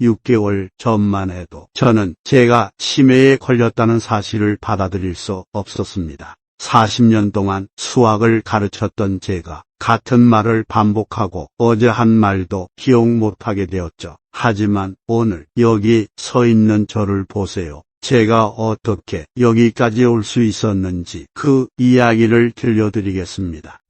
6개월 전만 해도 저는 제가 치매에 걸렸다는 사실을 받아들일 수 없었습니다. 40년 동안 수학을 가르쳤던 제가 같은 말을 반복하고 어제 한 말도 기억 못하게 되었죠. 하지만 오늘 여기 서 있는 저를 보세요. 제가 어떻게 여기까지 올 수 있었는지 그 이야기를 들려드리겠습니다.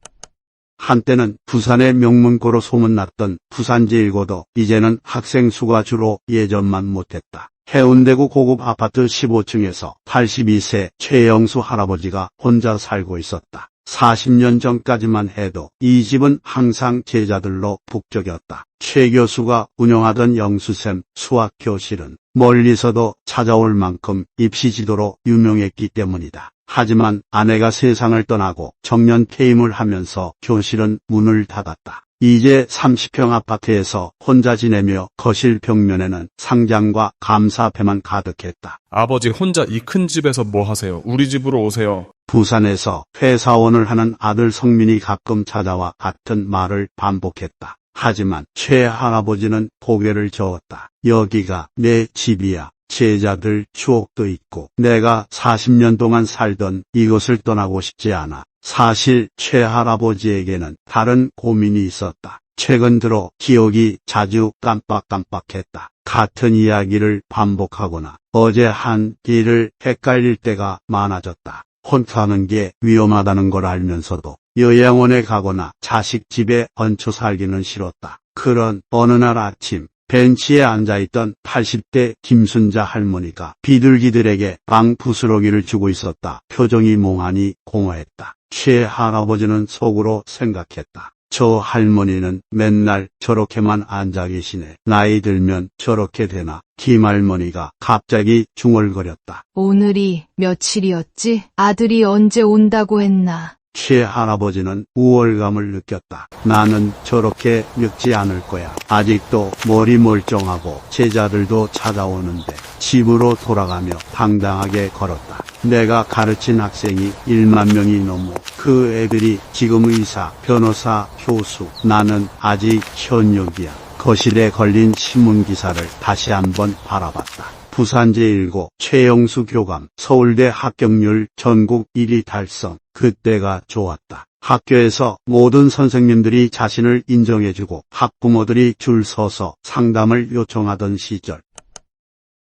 한때는 부산의 명문고로 소문났던 부산제일고도 이제는 학생 수가 주로 예전만 못했다. 해운대구 고급 아파트 15층에서 82세 최영수 할아버지가 혼자 살고 있었다. 40년 전까지만 해도 이 집은 항상 제자들로 북적였다. 최 교수가 운영하던 영수쌤 수학교실은 멀리서도 찾아올 만큼 입시 지도로 유명했기 때문이다. 하지만 아내가 세상을 떠나고 정년 퇴임을 하면서 교실은 문을 닫았다. 이제 30평 아파트에서 혼자 지내며 거실 벽면에는 상장과 감사패만 가득했다. 아버지 혼자 이 큰 집에서 뭐 하세요? 우리 집으로 오세요. 부산에서 회사원을 하는 아들 성민이 가끔 찾아와 같은 말을 반복했다. 하지만 최 할아버지는 고개를 저었다. 여기가 내 집이야. 제자들 추억도 있고 내가 40년 동안 살던 이곳을 떠나고 싶지 않아. 사실 최 할아버지에게는 다른 고민이 있었다. 최근 들어 기억이 자주 깜빡깜빡했다. 같은 이야기를 반복하거나 어제 한 일을 헷갈릴 때가 많아졌다. 혼자 하는 게 위험하다는 걸 알면서도 요양원에 가거나 자식 집에 얹혀 살기는 싫었다. 그런 어느 날 아침 벤치에 앉아있던 80대 김순자 할머니가 비둘기들에게 방 부스러기를 주고 있었다. 표정이 몽하니 공허했다. 최 할아버지는 속으로 생각했다. 저 할머니는 맨날 저렇게만 앉아 계시네. 나이 들면 저렇게 되나. 김 할머니가 갑자기 중얼거렸다. 오늘이 며칠이었지? 아들이 언제 온다고 했나? 최 할아버지는 우월감을 느꼈다. 나는 저렇게 늙지 않을 거야. 아직도 머리 멀쩡하고 제자들도 찾아오는데 집으로 돌아가며 당당하게 걸었다. 내가 가르친 학생이 1만 명이 넘어 그 애들이 지금 의사, 변호사, 교수. 나는 아직 현역이야. 거실에 걸린 신문 기사를 다시 한번 바라봤다. 부산 제1고 최영수 교감 서울대 합격률 전국 1위 달성. 그때가 좋았다. 학교에서 모든 선생님들이 자신을 인정해주고 학부모들이 줄 서서 상담을 요청하던 시절.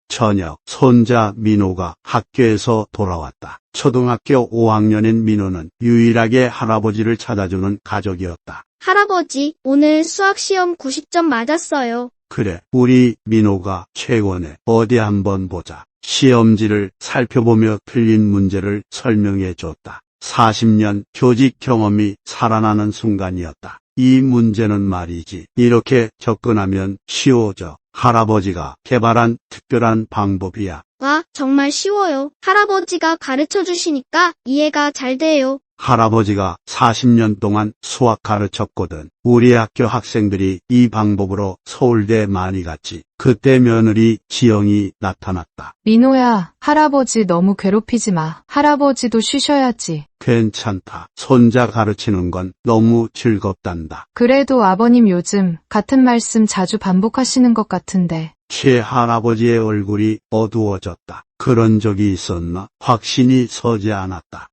저녁, 손자 민호가 학교에서 돌아왔다. 초등학교 5학년인 민호는 유일하게 할아버지를 찾아주는 가족이었다. 할아버지, 오늘 수학시험 90점 맞았어요. 그래, 우리 민호가 최고네. 어디 한번 보자. 시험지를 살펴보며 틀린 문제를 설명해 줬다. 40년 교직 경험이 살아나는 순간이었다. 이 문제는 말이지. 이렇게 접근하면 쉬워져. 할아버지가 개발한 특별한 방법이야. 와, 정말 쉬워요. 할아버지가 가르쳐 주시니까 이해가 잘 돼요. 할아버지가 40년 동안 수학 가르쳤거든. 우리 학교 학생들이 이 방법으로 서울대 많이 갔지. 그때 며느리 지영이 나타났다. 민호야, 할아버지 너무 괴롭히지 마. 할아버지도 쉬셔야지. 괜찮다. 손자 가르치는 건 너무 즐겁단다. 그래도 아버님 요즘 같은 말씀 자주 반복하시는 것 같은데. 최 할아버지의 얼굴이 어두워졌다. 그런 적이 있었나? 확신이 서지 않았다.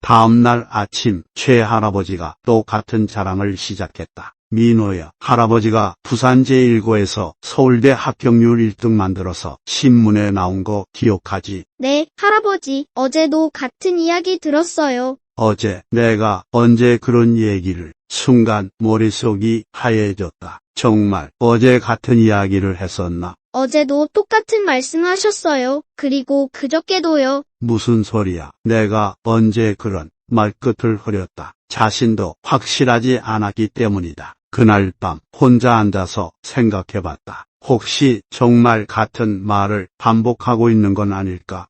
다음 날 아침 최 할아버지가 또 같은 자랑을 시작했다. 민호야, 할아버지가 부산 제1고에서 서울대 합격률 1등 만들어서 신문에 나온 거 기억하지? 네, 할아버지, 어제도 같은 이야기 들었어요. 어제 내가 언제 그런 얘기를 순간 머릿속이 하얘졌다. 정말 어제 같은 이야기를 했었나? 어제도 똑같은 말씀 하셨어요. 그리고 그저께도요. 무슨 소리야? 내가 언제 그런 말끝을 흐렸다. 자신도 확실하지 않았기 때문이다. 그날 밤 혼자 앉아서 생각해봤다. 혹시 정말 같은 말을 반복하고 있는 건 아닐까?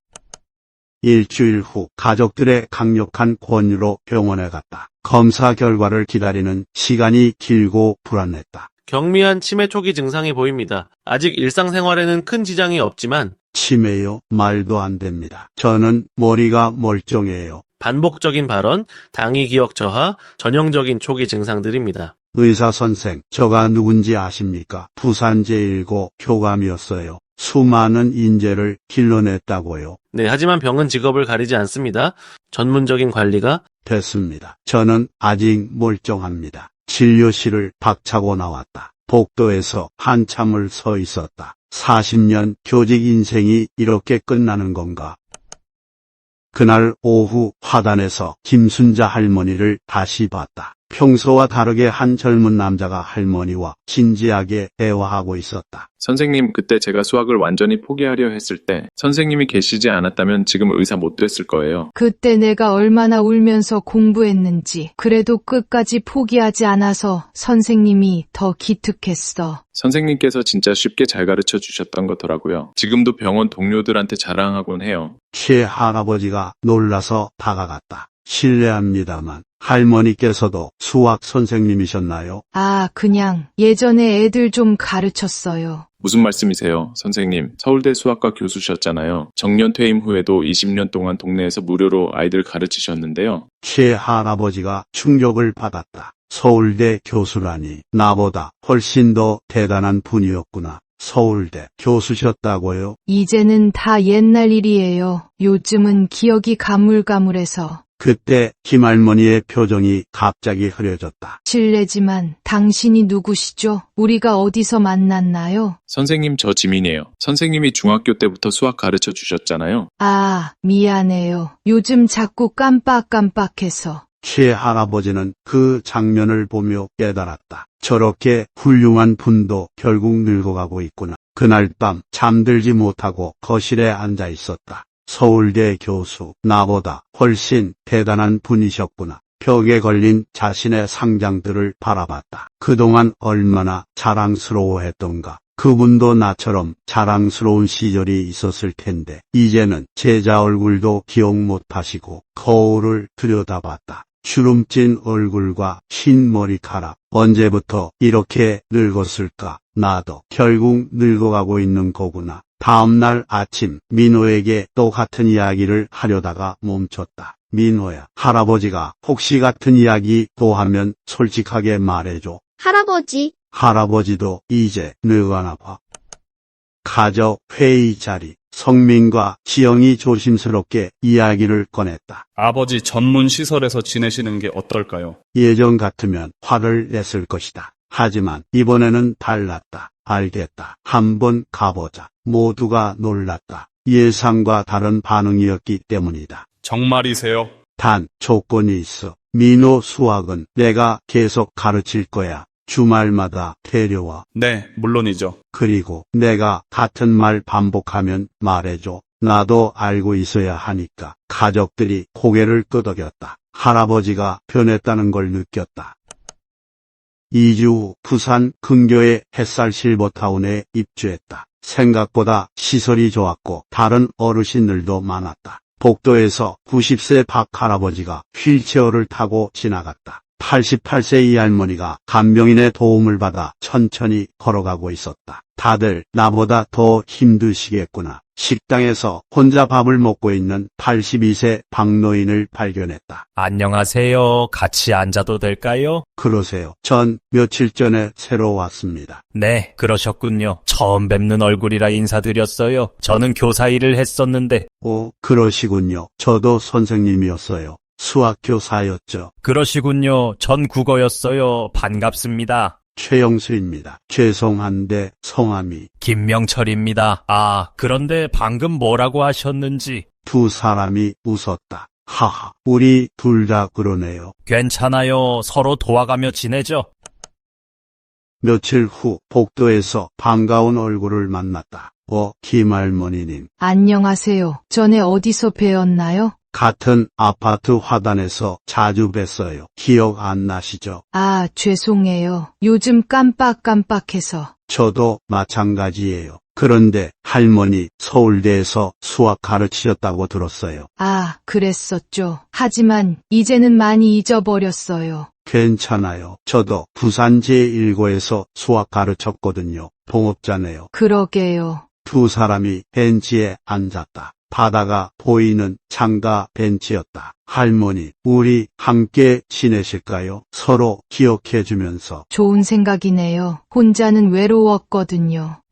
일주일 후 가족들의 강력한 권유로 병원에 갔다. 검사 결과를 기다리는 시간이 길고 불안했다. 경미한 치매 초기 증상이 보입니다. 아직 일상생활에는 큰 지장이 없지만 치매요? 말도 안 됩니다. 저는 머리가 멀쩡해요. 반복적인 발언, 당위 기억 저하, 전형적인 초기 증상들입니다. 의사 선생, 저가 누군지 아십니까? 부산 제1고 교감이었어요. 수많은 인재를 길러냈다고요. 네, 하지만 병은 직업을 가리지 않습니다. 전문적인 관리가 됐습니다. 저는 아직 멀쩡합니다. 진료실을 박차고 나왔다. 복도에서 한참을 서 있었다. 40년 교직 인생이 이렇게 끝나는 건가? 그날 오후 화단에서 김순자 할머니를 다시 봤다. 평소와 다르게 한 젊은 남자가 할머니와 진지하게 대화하고 있었다. 선생님, 그때 제가 수학을 완전히 포기하려 했을 때 선생님이 계시지 않았다면 지금 의사 못 됐을 거예요. 그때 내가 얼마나 울면서 공부했는지. 그래도 끝까지 포기하지 않아서 선생님이 더 기특했어. 선생님께서 진짜 쉽게 잘 가르쳐 주셨던 거더라고요. 지금도 병원 동료들한테 자랑하곤 해요. 최 할아버지가 놀라서 다가갔다. 실례합니다만 할머니께서도 수학 선생님이셨나요? 아, 그냥 예전에 애들 좀 가르쳤어요. 무슨 말씀이세요, 선생님? 서울대 수학과 교수셨잖아요. 정년 퇴임 후에도 20년 동안 동네에서 무료로 아이들 가르치셨는데요. 최할아버지가 충격을 받았다. 서울대 교수라니 나보다 훨씬 더 대단한 분이었구나. 서울대 교수셨다고요? 이제는 다 옛날 일이에요. 요즘은 기억이 가물가물해서. 그때 김할머니의 표정이 갑자기 흐려졌다. 실례지만 당신이 누구시죠? 우리가 어디서 만났나요? 선생님, 저 지민이에요. 선생님이 중학교 때부터 수학 가르쳐 주셨잖아요. 아, 미안해요. 요즘 자꾸 깜빡깜빡해서. 최할아버지는 그 장면을 보며 깨달았다. 저렇게 훌륭한 분도 결국 늙어가고 있구나. 그날 밤 잠들지 못하고 거실에 앉아 있었다. 서울대 교수, 나보다 훨씬 대단한 분이셨구나. 벽에 걸린 자신의 상장들을 바라봤다. 그동안 얼마나 자랑스러워했던가. 그분도 나처럼 자랑스러운 시절이 있었을 텐데, 이제는 제자 얼굴도 기억 못하시고 거울을 들여다봤다. 주름진 얼굴과 흰 머리카락. 언제부터 이렇게 늙었을까? 나도 결국 늙어가고 있는 거구나. 다음날 아침 민호에게 똑같은 이야기를 하려다가 멈췄다. 민호야, 할아버지가 혹시 같은 이야기 또 하면 솔직하게 말해줘. 할아버지, 할아버지도 이제 늙어 나 봐. 가족 회의 자리. 성민과 지영이 조심스럽게 이야기를 꺼냈다. 아버지 전문 시설에서 지내시는 게 어떨까요? 예전 같으면 화를 냈을 것이다. 하지만 이번에는 달랐다. 알겠다. 한번 가보자. 모두가 놀랐다. 예상과 다른 반응이었기 때문이다. 정말이세요? 단 조건이 있어. 민호 수학은 내가 계속 가르칠 거야. 주말마다 데려와. 네, 물론이죠. 그리고 내가 같은 말 반복하면 말해줘. 나도 알고 있어야 하니까. 가족들이 고개를 끄덕였다. 할아버지가 변했다는 걸 느꼈다. 2주 후 부산 근교의 햇살 실버타운에 입주했다. 생각보다 시설이 좋았고 다른 어르신들도 많았다. 복도에서 90세 박 할아버지가 휠체어를 타고 지나갔다. 88세 이 할머니가 간병인의 도움을 받아 천천히 걸어가고 있었다. 다들 나보다 더 힘드시겠구나. 식당에서 혼자 밥을 먹고 있는 82세 박노인을 발견했다. 안녕하세요. 같이 앉아도 될까요? 그러세요. 전 며칠 전에 새로 왔습니다. 네, 그러셨군요. 처음 뵙는 얼굴이라 인사드렸어요. 저는 교사 일을 했었는데, 오, 그러시군요. 저도 선생님이었어요. 수학교사였죠. 그러시군요. 전 국어였어요. 반갑습니다. 최영수입니다. 죄송한데 성함이 김명철입니다. 아, 그런데 방금 뭐라고 하셨는지. 두 사람이 웃었다. 하하, 우리 둘 다 그러네요. 괜찮아요. 서로 도와가며 지내죠. 며칠 후 복도에서 반가운 얼굴을 만났다. 어, 김할머니님. 안녕하세요. 전에 어디서 뵈었나요? 같은 아파트 화단에서 자주 뵀어요. 기억 안 나시죠? 아, 죄송해요. 요즘 깜빡깜빡해서. 저도 마찬가지예요. 그런데 할머니 서울대에서 수학 가르치셨다고 들었어요. 아, 그랬었죠. 하지만 이제는 많이 잊어버렸어요. 괜찮아요. 저도 부산 제1고에서 수학 가르쳤거든요. 동업자네요. 그러게요. 두 사람이 벤치에 앉았다. 바다가 보이는 창가 벤치였다. 할머니, 우리 함께 지내실까요? 서로 기억해주면서 좋은 생각이네요. 혼자는 외로웠거든요.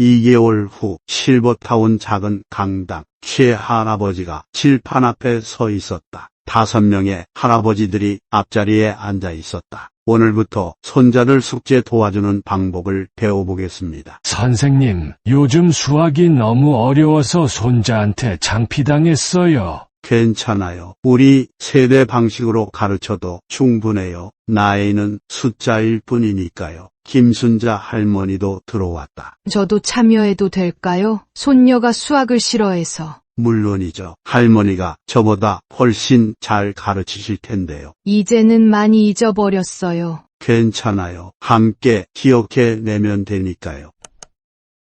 2개월 후 실버타운 작은 강당 최 할아버지가 칠판 앞에 서 있었다. 다섯 명의 할아버지들이 앞자리에 앉아 있었다. 오늘부터 손자들 숙제 도와주는 방법을 배워보겠습니다. 선생님, 요즘 수학이 너무 어려워서 손자한테 창피당했어요. 괜찮아요. 우리 세대 방식으로 가르쳐도 충분해요. 나이는 숫자일 뿐이니까요. 김순자 할머니도 들어왔다. 저도 참여해도 될까요? 손녀가 수학을 싫어해서. 물론이죠. 할머니가 저보다 훨씬 잘 가르치실 텐데요. 이제는 많이 잊어버렸어요. 괜찮아요. 함께 기억해 내면 되니까요.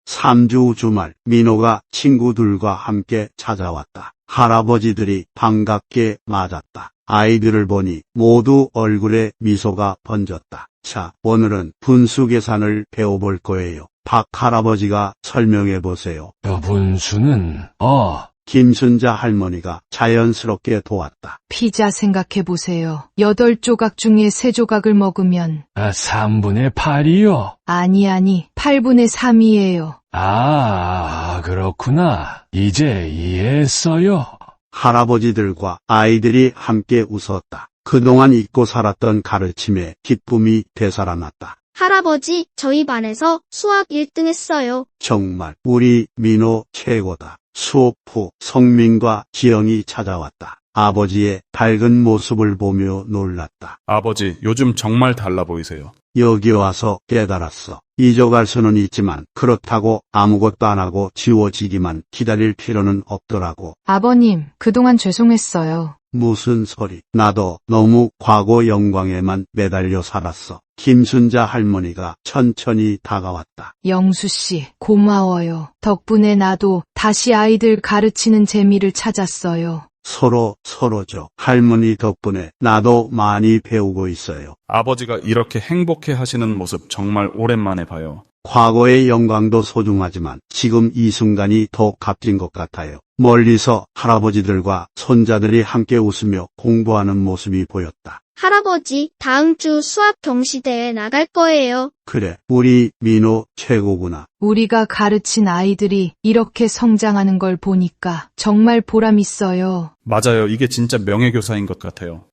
3주 주말 민호가 친구들과 함께 찾아왔다. 할아버지들이 반갑게 맞았다. 아이들을 보니 모두 얼굴에 미소가 번졌다. 자, 오늘은 분수 계산을 배워볼 거예요. 박 할아버지가 설명해 보세요. 여분수는, 어, 김순자 할머니가 자연스럽게 도왔다. 피자 생각해 보세요. 여덟 조각 중에 세 조각을 먹으면 아, 3분의 8이요. 아니 아니 8분의 3이에요. 아, 그렇구나. 이제 이해했어요. 할아버지들과 아이들이 함께 웃었다. 그동안 잊고 살았던 가르침에 기쁨이 되살아났다. 할아버지, 저희 반에서 수학 1등 했어요. 정말 우리 민호 최고다. 수업 후 성민과 지영이 찾아왔다. 아버지의 밝은 모습을 보며 놀랐다. 아버지, 요즘 정말 달라 보이세요. 여기 와서 깨달았어. 잊어갈 수는 있지만 그렇다고 아무것도 안 하고 지워지기만 기다릴 필요는 없더라고. 아버님, 그동안 죄송했어요. 무슨 소리. 나도 너무 과거 영광에만 매달려 살았어. 김순자 할머니가 천천히 다가왔다. 영수 씨, 고마워요. 덕분에 나도 다시 아이들 가르치는 재미를 찾았어요. 서로 서로죠. 할머니 덕분에 나도 많이 배우고 있어요. 아버지가 이렇게 행복해 하시는 모습 정말 오랜만에 봐요. 과거의 영광도 소중하지만 지금 이 순간이 더 값진 것 같아요. 멀리서 할아버지들과 손자들이 함께 웃으며 공부하는 모습이 보였다. 할아버지, 다음 주 수학 경시대회 나갈 거예요. 그래, 우리 민호 최고구나. 우리가 가르친 아이들이 이렇게 성장하는 걸 보니까 정말 보람 있어요. 맞아요. 이게 진짜 명예교사인 것 같아요.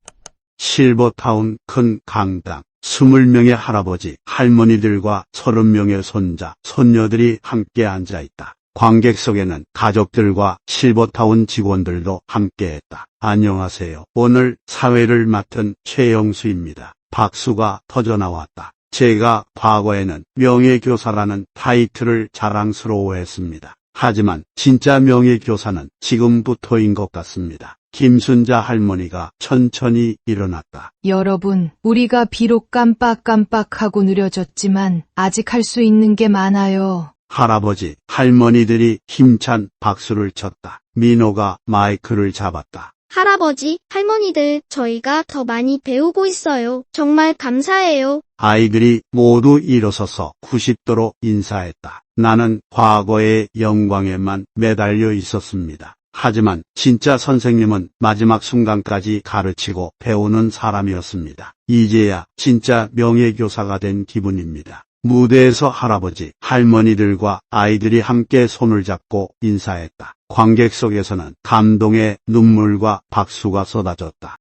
실버타운 큰 강당. 20명의 할아버지, 할머니들과 30명의 손자, 손녀들이 함께 앉아 있다. 관객석에는 가족들과 실버타운 직원들도 함께했다. 안녕하세요. 오늘 사회를 맡은 최영수입니다. 박수가 터져나왔다. 제가 과거에는 명예교사라는 타이틀을 자랑스러워했습니다. 하지만 진짜 명예교사는 지금부터인 것 같습니다. 김순자 할머니가 천천히 일어났다. 여러분, 우리가 비록 깜빡깜빡하고 느려졌지만 아직 할 수 있는 게 많아요. 할아버지, 할머니들이 힘찬 박수를 쳤다. 민호가 마이크를 잡았다. 할아버지, 할머니들, 저희가 더 많이 배우고 있어요. 정말 감사해요. 아이들이 모두 일어서서 90도로 인사했다. 나는 과거의 영광에만 매달려 있었습니다. 하지만 진짜 선생님은 마지막 순간까지 가르치고 배우는 사람이었습니다. 이제야 진짜 명예교사가 된 기분입니다. 무대에서 할아버지, 할머니들과 아이들이 함께 손을 잡고 인사했다. 관객석에서는 감동의 눈물과 박수가 쏟아졌다.